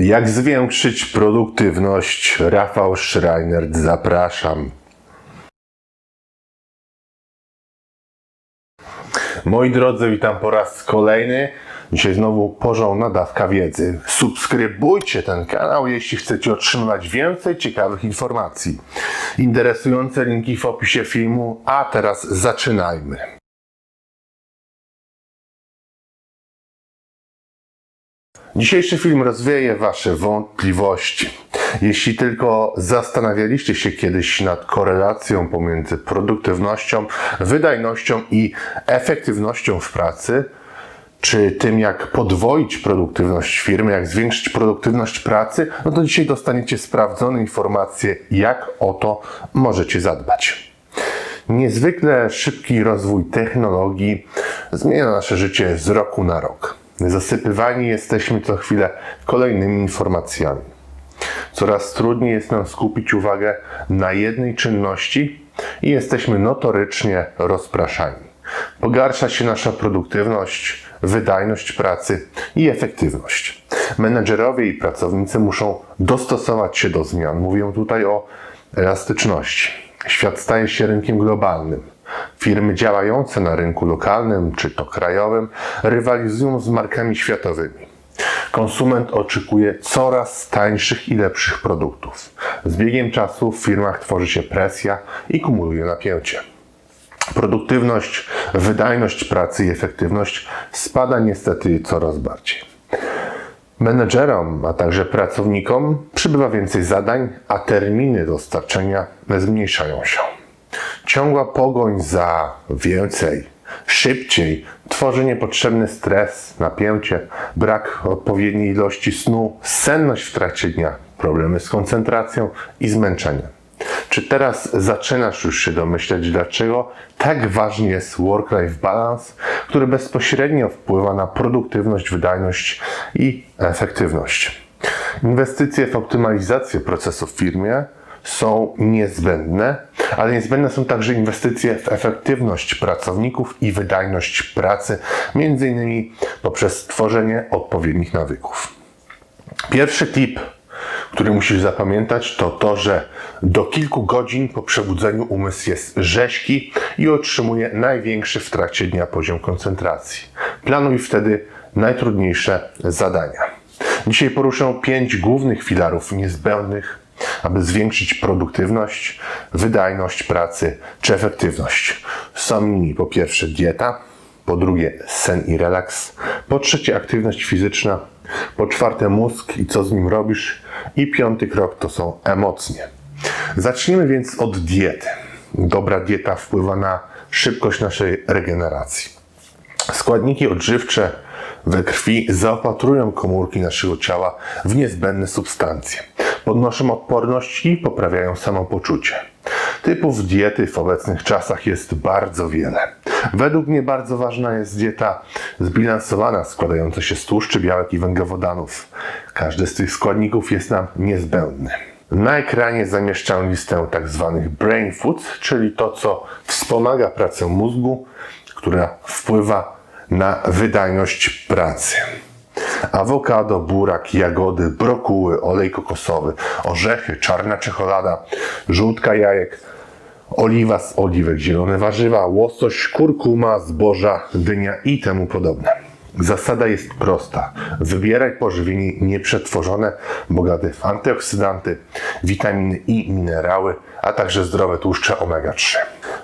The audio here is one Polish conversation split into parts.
Jak zwiększyć produktywność? Rafał Schreiner, zapraszam. Moi drodzy, witam po raz kolejny. Dzisiaj znowu porządna dawka wiedzy. Subskrybujcie ten kanał, jeśli chcecie otrzymywać więcej ciekawych informacji. Interesujące linki w opisie filmu, a teraz zaczynajmy. Dzisiejszy film rozwieje Wasze wątpliwości. Jeśli tylko zastanawialiście się kiedyś nad korelacją pomiędzy produktywnością, wydajnością i efektywnością w pracy, czy tym, jak podwoić produktywność firmy, jak zwiększyć produktywność pracy, no to dzisiaj dostaniecie sprawdzone informacje, jak o to możecie zadbać. Niezwykle szybki rozwój technologii zmienia nasze życie z roku na rok. Zasypywani jesteśmy co chwilę kolejnymi informacjami. Coraz trudniej jest nam skupić uwagę na jednej czynności i jesteśmy notorycznie rozpraszani. Pogarsza się nasza produktywność, wydajność pracy i efektywność. Menedżerowie i pracownicy muszą dostosować się do zmian. Mówię tutaj o elastyczności. Świat staje się rynkiem globalnym. Firmy działające na rynku lokalnym czy to krajowym rywalizują z markami światowymi. Konsument oczekuje coraz tańszych i lepszych produktów. Z biegiem czasu w firmach tworzy się presja i kumuluje napięcie. Produktywność, wydajność pracy i efektywność spada niestety coraz bardziej. Menedżerom, a także pracownikom przybywa więcej zadań, a terminy dostarczenia zmniejszają się. Ciągła pogoń za więcej, szybciej tworzy niepotrzebny stres, napięcie, brak odpowiedniej ilości snu, senność w trakcie dnia, problemy z koncentracją i zmęczeniem. Czy teraz zaczynasz już się domyśleć, dlaczego tak ważny jest work-life balance, który bezpośrednio wpływa na produktywność, wydajność i efektywność? Inwestycje w optymalizację procesów w firmie są niezbędne, ale niezbędne są także inwestycje w efektywność pracowników i wydajność pracy, między innymi poprzez tworzenie odpowiednich nawyków. Pierwszy tip, który musisz zapamiętać, to to, że do kilku godzin po przebudzeniu umysł jest rzeźki i otrzymuje największy w trakcie dnia poziom koncentracji. Planuj wtedy najtrudniejsze zadania. Dzisiaj poruszę pięć głównych filarów niezbędnych, aby zwiększyć produktywność, wydajność pracy czy efektywność. Są nimi po pierwsze dieta, po drugie sen i relaks, po trzecie aktywność fizyczna, po czwarte mózg i co z nim robisz i piąty krok to są emocje. Zacznijmy więc od diety. Dobra dieta wpływa na szybkość naszej regeneracji. Składniki odżywcze we krwi zaopatrują komórki naszego ciała w niezbędne substancje. Podnoszą odporność i poprawiają samopoczucie. Typów diety w obecnych czasach jest bardzo wiele. Według mnie bardzo ważna jest dieta zbilansowana, składająca się z tłuszczy, białek i węglowodanów. Każdy z tych składników jest nam niezbędny. Na ekranie zamieszczam listę tak zwanych brain foods, czyli to, co wspomaga pracę mózgu, która wpływa na wydajność pracy. Awokado, burak, jagody, brokuły, olej kokosowy, orzechy, czarna czekolada, żółtka jajek, oliwa z oliwek, zielone warzywa, łosoś, kurkuma, zboża, dynia i temu podobne. Zasada jest prosta. Wybieraj pożywienie nieprzetworzone, bogate w antyoksydanty, witaminy i minerały, a także zdrowe tłuszcze omega-3.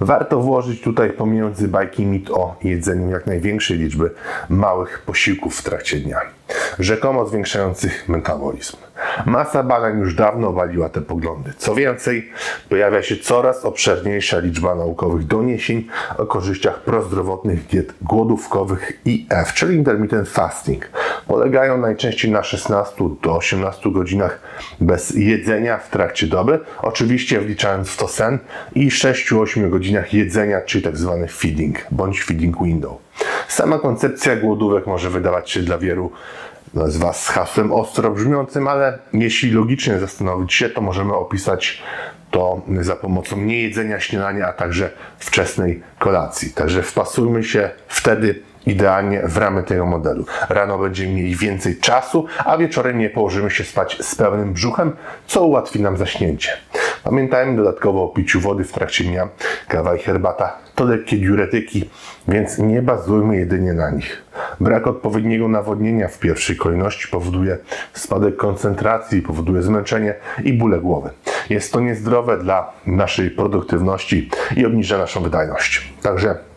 Warto włożyć tutaj pomiędzy bajki mit o jedzeniu jak największej liczby małych posiłków w trakcie dnia, rzekomo zwiększających metabolizm. Masa badań już dawno obaliła te poglądy. Co więcej, pojawia się coraz obszerniejsza liczba naukowych doniesień o korzyściach prozdrowotnych diet głodówkowych IF, czyli intermittent fasting. Polegają najczęściej na 16 do 18 godzinach bez jedzenia w trakcie doby, oczywiście wliczając w to sen i 6-8 godzinach jedzenia, czyli tak zwany feeding bądź feeding window. Sama koncepcja głodówek może wydawać się dla wielu z Was hasłem ostro brzmiącym, ale jeśli logicznie zastanowić się, to możemy opisać to za pomocą niejedzenia śniadania, a także wczesnej kolacji. Także wpasujmy się wtedy, idealnie w ramy tego modelu. Rano będziemy mieli więcej czasu, a wieczorem nie położymy się spać z pełnym brzuchem, co ułatwi nam zaśnięcie. Pamiętajmy dodatkowo o piciu wody w trakcie dnia. Kawa i herbata to lekkie diuretyki, więc nie bazujmy jedynie na nich. Brak odpowiedniego nawodnienia w pierwszej kolejności powoduje spadek koncentracji, powoduje zmęczenie i bóle głowy. Jest to niezdrowe dla naszej produktywności i obniża naszą wydajność. Także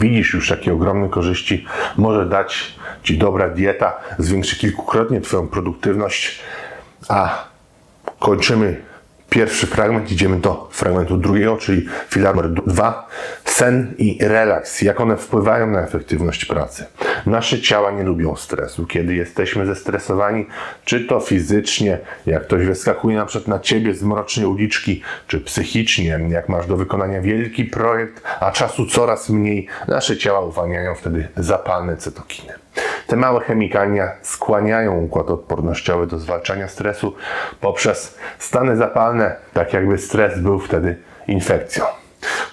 widzisz już, jakie ogromne korzyści może dać Ci dobra dieta, zwiększy kilkukrotnie Twoją produktywność, a kończymy pierwszy fragment, idziemy do fragmentu drugiego, czyli filar numer dwa, sen i relaks, jak one wpływają na efektywność pracy. Nasze ciała nie lubią stresu. Kiedy jesteśmy zestresowani, czy to fizycznie, jak ktoś wyskakuje na przykład na ciebie z mrocznej uliczki, czy psychicznie, jak masz do wykonania wielki projekt, a czasu coraz mniej, nasze ciała uwalniają wtedy zapalne cytokiny. Te małe chemikalia skłaniają układ odpornościowy do zwalczania stresu poprzez stany zapalne, tak jakby stres był wtedy infekcją.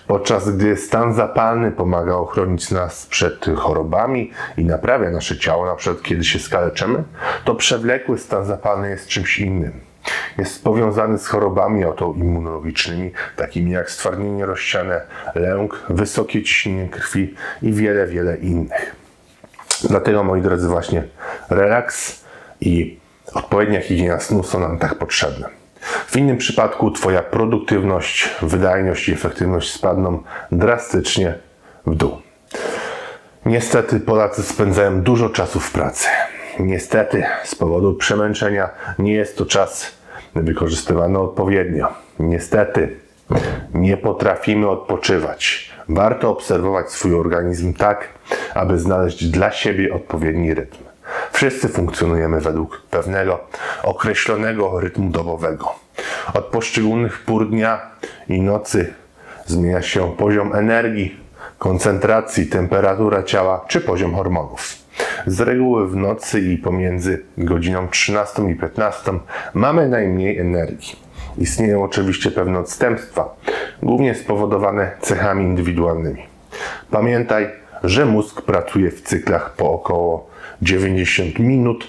Podczas gdy stan zapalny pomaga ochronić nas przed chorobami i naprawia nasze ciało, na przykład kiedy się skaleczymy, to przewlekły stan zapalny jest czymś innym. Jest powiązany z chorobami autoimmunologicznymi, takimi jak stwardnienie rozsiane, lęk, wysokie ciśnienie krwi i wiele, wiele innych. Dlatego, moi drodzy, właśnie relaks i odpowiednia higiena snu są nam tak potrzebne. W innym przypadku Twoja produktywność, wydajność i efektywność spadną drastycznie w dół. Niestety Polacy spędzają dużo czasu w pracy. Niestety z powodu przemęczenia nie jest to czas wykorzystywany odpowiednio. Niestety nie potrafimy odpoczywać. Warto obserwować swój organizm tak, aby znaleźć dla siebie odpowiedni rytm. Wszyscy funkcjonujemy według pewnego określonego rytmu dobowego. Od poszczególnych pór dnia i nocy zmienia się poziom energii, koncentracji, temperatura ciała czy poziom hormonów. Z reguły w nocy i pomiędzy godziną 13 i 15 mamy najmniej energii. Istnieją oczywiście pewne odstępstwa, głównie spowodowane cechami indywidualnymi. Pamiętaj, że mózg pracuje w cyklach po około 90 minut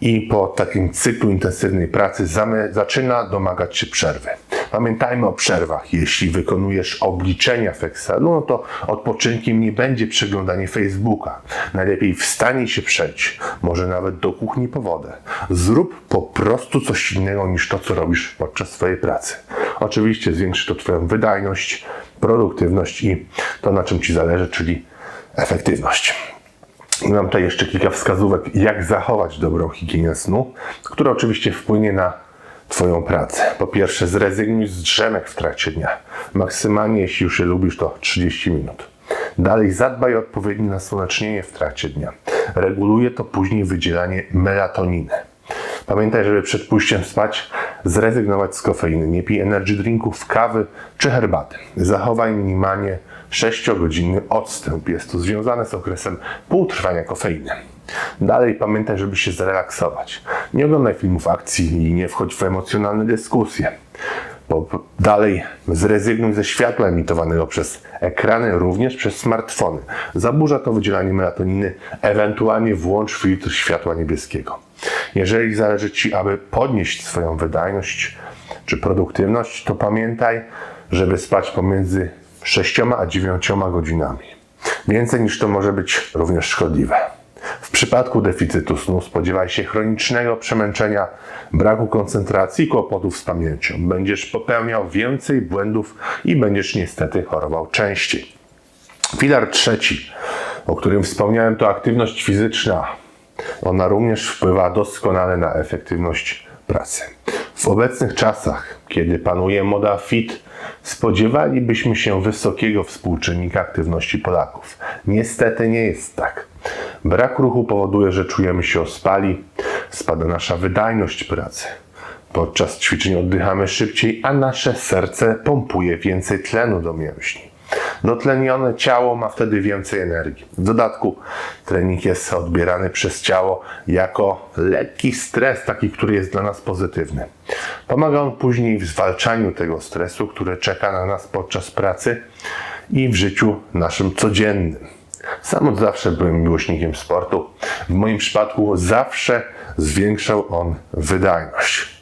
i po takim cyklu intensywnej pracy zaczyna domagać się przerwy. Pamiętajmy o przerwach. Jeśli wykonujesz obliczenia w Excelu, no to odpoczynkiem nie będzie przeglądanie Facebooka. Najlepiej wstanie się przejść, może nawet do kuchni po wodę. Zrób po prostu coś innego niż to, co robisz podczas swojej pracy. Oczywiście zwiększy to Twoją wydajność, produktywność i to, na czym Ci zależy, czyli efektywność. I mam tutaj jeszcze kilka wskazówek, jak zachować dobrą higienę snu, która oczywiście wpłynie na Twoją pracę. Po pierwsze, zrezygnuj z drzemek w trakcie dnia. Maksymalnie, jeśli już je lubisz, to 30 minut. Dalej, zadbaj o odpowiednie nasłonecznienie w trakcie dnia. Reguluje to później wydzielanie melatoniny. Pamiętaj, żeby przed pójściem spać zrezygnować z kofeiny. Nie pij energy drinków, kawy czy herbaty. Zachowaj minimalnie 6-godzinny odstęp. Jest to związane z okresem półtrwania kofeiny. Dalej pamiętaj, żeby się zrelaksować. Nie oglądaj filmów akcji i nie wchodź w emocjonalne dyskusje. Bo dalej zrezygnuj ze światła emitowanego przez ekrany, również przez smartfony. Zaburza to wydzielanie melatoniny, ewentualnie włącz filtr światła niebieskiego. Jeżeli zależy Ci, aby podnieść swoją wydajność czy produktywność, to pamiętaj, żeby spać pomiędzy 6 a 9 godzinami. Więcej niż to może być również szkodliwe. W przypadku deficytu snu spodziewaj się chronicznego przemęczenia, braku koncentracji i kłopotów z pamięcią. Będziesz popełniał więcej błędów i będziesz niestety chorował częściej. Filar trzeci, o którym wspomniałem, to aktywność fizyczna. Ona również wpływa doskonale na efektywność pracy. W obecnych czasach, kiedy panuje moda fit, spodziewalibyśmy się wysokiego współczynnika aktywności Polaków. Niestety nie jest tak. Brak ruchu powoduje, że czujemy się ospali, spada nasza wydajność pracy. Podczas ćwiczeń oddychamy szybciej, a nasze serce pompuje więcej tlenu do mięśni. Dotlenione ciało ma wtedy więcej energii. W dodatku trening jest odbierany przez ciało jako lekki stres, taki, który jest dla nas pozytywny. Pomaga on później w zwalczaniu tego stresu, który czeka na nas podczas pracy i w życiu naszym codziennym. Sam od zawsze byłem miłośnikiem sportu. W moim przypadku zawsze zwiększał on wydajność.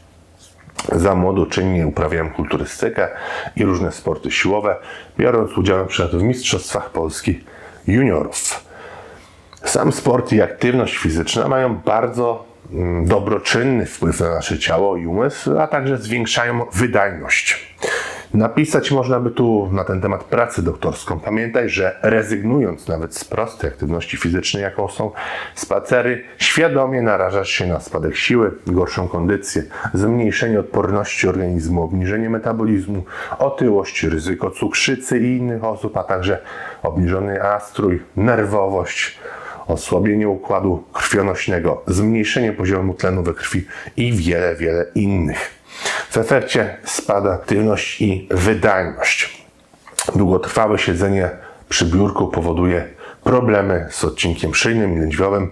Za młodu czynnie uprawiałem kulturystykę i różne sporty siłowe, biorąc udział przykład w Mistrzostwach Polski juniorów. Sam sport i aktywność fizyczna mają bardzo mm, dobroczynny wpływ na nasze ciało i umysł, a także zwiększają wydajność. Napisać można by tu na ten temat pracę doktorską. Pamiętaj, że rezygnując nawet z prostej aktywności fizycznej, jaką są spacery, świadomie narażasz się na spadek siły, gorszą kondycję, zmniejszenie odporności organizmu, obniżenie metabolizmu, otyłość, ryzyko cukrzycy i innych osób, a także obniżony nastrój, nerwowość, osłabienie układu krwionośnego, zmniejszenie poziomu tlenu we krwi i wiele, wiele innych. W efekcie spada aktywność i wydajność. Długotrwałe siedzenie przy biurku powoduje problemy z odcinkiem szyjnym i lędźwiowym.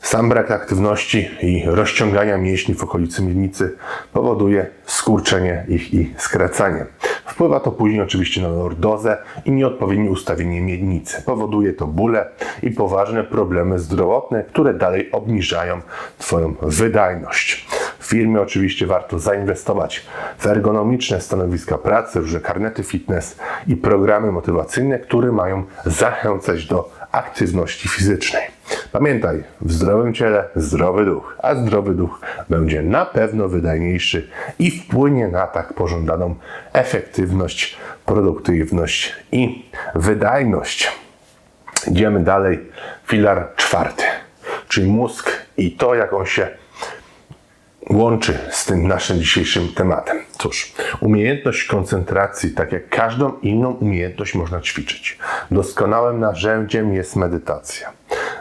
Sam brak aktywności i rozciągania mięśni w okolicy miednicy powoduje skurczenie ich i skracanie. Wpływa to później oczywiście na lordozę i nieodpowiednie ustawienie miednicy. Powoduje to bóle i poważne problemy zdrowotne, które dalej obniżają Twoją wydajność. Firmie oczywiście warto zainwestować w ergonomiczne stanowiska pracy, różne karnety fitness i programy motywacyjne, które mają zachęcać do aktywności fizycznej. Pamiętaj, w zdrowym ciele zdrowy duch, a zdrowy duch będzie na pewno wydajniejszy i wpłynie na tak pożądaną efektywność, produktywność i wydajność. Idziemy dalej. Filar czwarty, czyli mózg i to, jak on się łączy z tym naszym dzisiejszym tematem. Cóż, umiejętność koncentracji, tak jak każdą inną umiejętność, można ćwiczyć. Doskonałym narzędziem jest medytacja.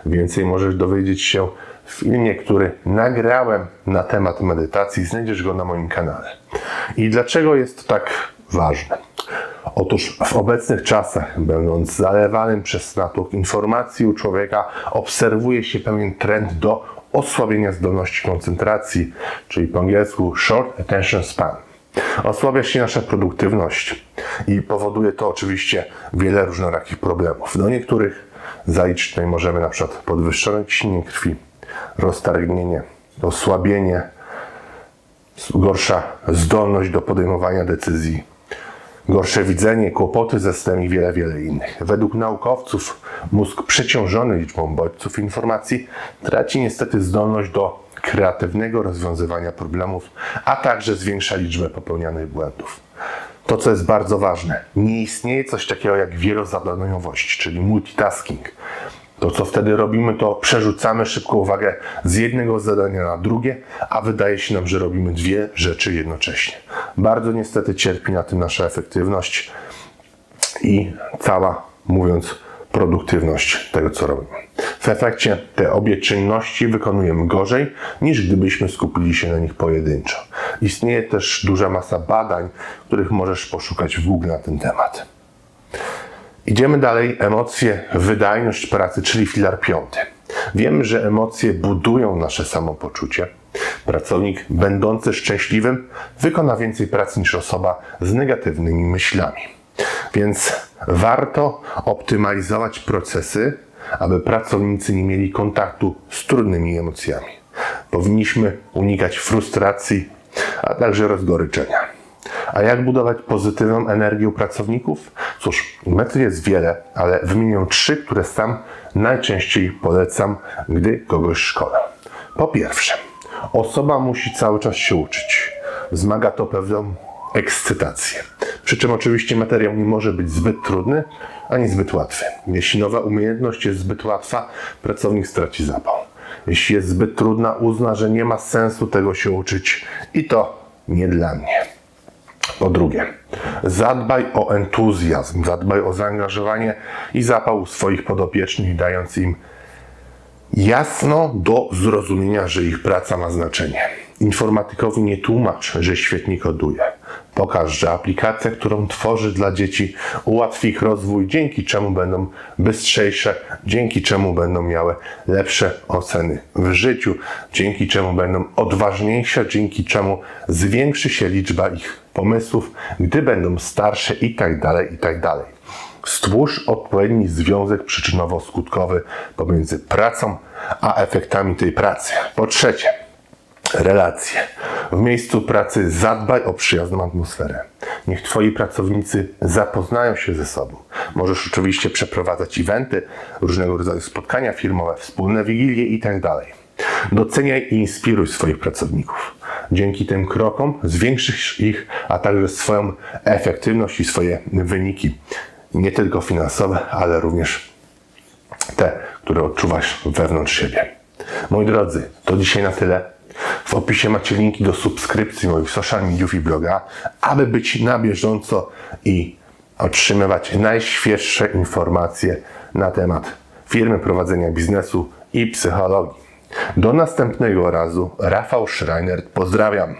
Więcej możesz dowiedzieć się w filmie, który nagrałem na temat medytacji. Znajdziesz go na moim kanale. I dlaczego jest to tak ważne? Otóż w obecnych czasach, będąc zalewanym przez natłok informacji u człowieka, obserwuje się pewien trend do osłabienia zdolności koncentracji, czyli po angielsku short attention span. Osłabia się nasza produktywność i powoduje to oczywiście wiele różnorakich problemów. Do niektórych zaliczyć tutaj możemy na przykład podwyższone ciśnienie krwi, roztargnienie, osłabienie, gorsza zdolność do podejmowania decyzji, gorsze widzenie, kłopoty ze snem i wiele, wiele innych. Według naukowców mózg przeciążony liczbą bodźców informacji traci niestety zdolność do kreatywnego rozwiązywania problemów, a także zwiększa liczbę popełnianych błędów. To, co jest bardzo ważne, nie istnieje coś takiego jak wielozadaniowość, czyli multitasking. To, co wtedy robimy, to przerzucamy szybko uwagę z jednego zadania na drugie, a wydaje się nam, że robimy dwie rzeczy jednocześnie. Bardzo niestety cierpi na tym nasza efektywność i cała, mówiąc, produktywność tego, co robimy. W efekcie te obie czynności wykonujemy gorzej, niż gdybyśmy skupili się na nich pojedynczo. Istnieje też duża masa badań, których możesz poszukać w Google na ten temat. Idziemy dalej. Emocje, wydajność pracy, czyli filar piąty. Wiemy, że emocje budują nasze samopoczucie. Pracownik będący szczęśliwym wykona więcej pracy niż osoba z negatywnymi myślami. Więc warto optymalizować procesy, aby pracownicy nie mieli kontaktu z trudnymi emocjami. Powinniśmy unikać frustracji, a także rozgoryczenia. A jak budować pozytywną energię pracowników? Cóż, metod jest wiele, ale wymienię trzy, które sam najczęściej polecam, gdy kogoś szkolę. Po pierwsze, osoba musi cały czas się uczyć. Wzmaga to pewną ekscytację. Przy czym oczywiście materiał nie może być zbyt trudny, ani zbyt łatwy. Jeśli nowa umiejętność jest zbyt łatwa, pracownik straci zapał. Jeśli jest zbyt trudna, uzna, że nie ma sensu tego się uczyć i to nie dla mnie. Po drugie, zadbaj o entuzjazm, zadbaj o zaangażowanie i zapał swoich podopiecznych, dając im jasno do zrozumienia, że ich praca ma znaczenie. Informatykowi nie tłumacz, że świetnie koduje. Pokaż, że aplikacja, którą tworzy dla dzieci, ułatwi ich rozwój, dzięki czemu będą bystrzejsze, dzięki czemu będą miały lepsze oceny w życiu, dzięki czemu będą odważniejsze, dzięki czemu zwiększy się liczba ich pomysłów, gdy będą starsze i tak dalej, i tak. Stwórz odpowiedni związek przyczynowo-skutkowy pomiędzy pracą a efektami tej pracy. Po trzecie, relacje. W miejscu pracy zadbaj o przyjazną atmosferę. Niech Twoi pracownicy zapoznają się ze sobą. Możesz oczywiście przeprowadzać eventy, różnego rodzaju spotkania firmowe, wspólne wigilie itd. Doceniaj i inspiruj swoich pracowników. Dzięki tym krokom zwiększysz ich, a także swoją efektywność i swoje wyniki. Nie tylko finansowe, ale również te, które odczuwasz wewnątrz siebie. Moi drodzy, to dzisiaj na tyle. W opisie macie linki do subskrypcji moich social mediów i bloga, aby być na bieżąco i otrzymywać najświeższe informacje na temat firmy, prowadzenia biznesu i psychologii. Do następnego razu. Rafał Schreiner, pozdrawiam.